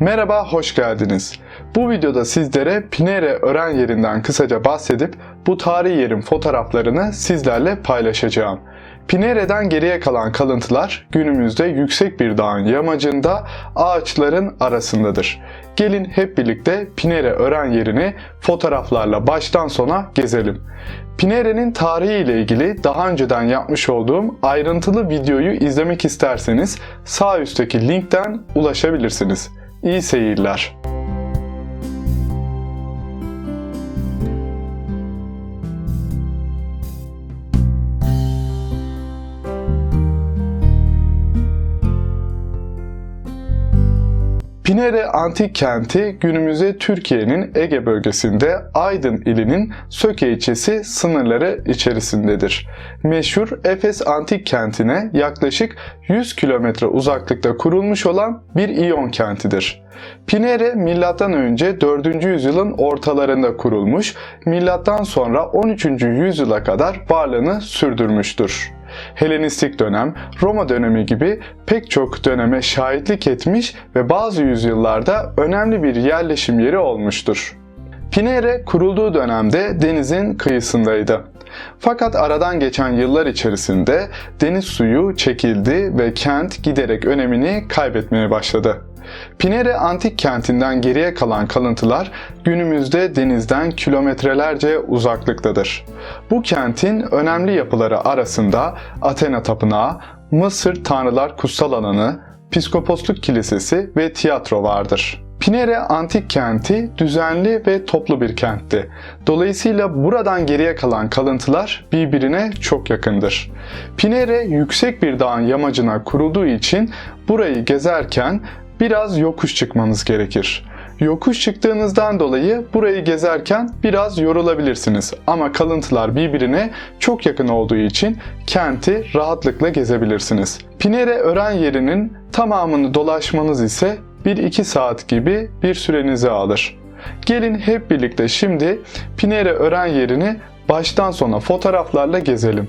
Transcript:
Merhaba, hoş geldiniz. Bu videoda sizlere Pinere öğren yerinden kısaca bahsedip bu tarihi yerin fotoğraflarını sizlerle paylaşacağım. Pinere'den geriye kalan kalıntılar günümüzde yüksek bir dağın yamacında ağaçların arasındadır. Gelin hep birlikte Pinere öğren yerini fotoğraflarla baştan sona gezelim. Pinere'nin tarihi ile ilgili daha önceden yapmış olduğum ayrıntılı videoyu izlemek isterseniz sağ üstteki linkten ulaşabilirsiniz. İyi seyirler. Pinere Antik Kenti günümüzde Türkiye'nin Ege bölgesinde Aydın ilinin Söke ilçesi sınırları içerisindedir. Meşhur Efes Antik Kenti'ne yaklaşık 100 kilometre uzaklıkta kurulmuş olan bir İyon kentidir. Pinere M.Ö. 4. yüzyılın ortalarında kurulmuş, milattan sonra 13. yüzyıla kadar varlığını sürdürmüştür. Helenistik dönem, Roma dönemi gibi pek çok döneme şahitlik etmiş ve bazı yüzyıllarda önemli bir yerleşim yeri olmuştur. Pinere kurulduğu dönemde denizin kıyısındaydı. Fakat aradan geçen yıllar içerisinde deniz suyu çekildi ve kent giderek önemini kaybetmeye başladı. Pinere antik kentinden geriye kalan kalıntılar günümüzde denizden kilometrelerce uzaklıktadır. Bu kentin önemli yapıları arasında Athena Tapınağı, Mısır Tanrılar Kutsal Alanı, Piskoposluk Kilisesi ve tiyatro vardır. Pinere antik kenti düzenli ve toplu bir kentti. Dolayısıyla buradan geriye kalan kalıntılar birbirine çok yakındır. Pinere yüksek bir dağın yamacına kurulduğu için burayı gezerken biraz yokuş çıkmanız gerekir. Yokuş çıktığınızdan dolayı burayı gezerken biraz yorulabilirsiniz ama kalıntılar birbirine çok yakın olduğu için kenti rahatlıkla gezebilirsiniz. Pinere öğren yerinin tamamını dolaşmanız ise 1-2 saat gibi bir sürenizi alır. Gelin hep birlikte şimdi Pinere öğren yerini baştan sona fotoğraflarla gezelim.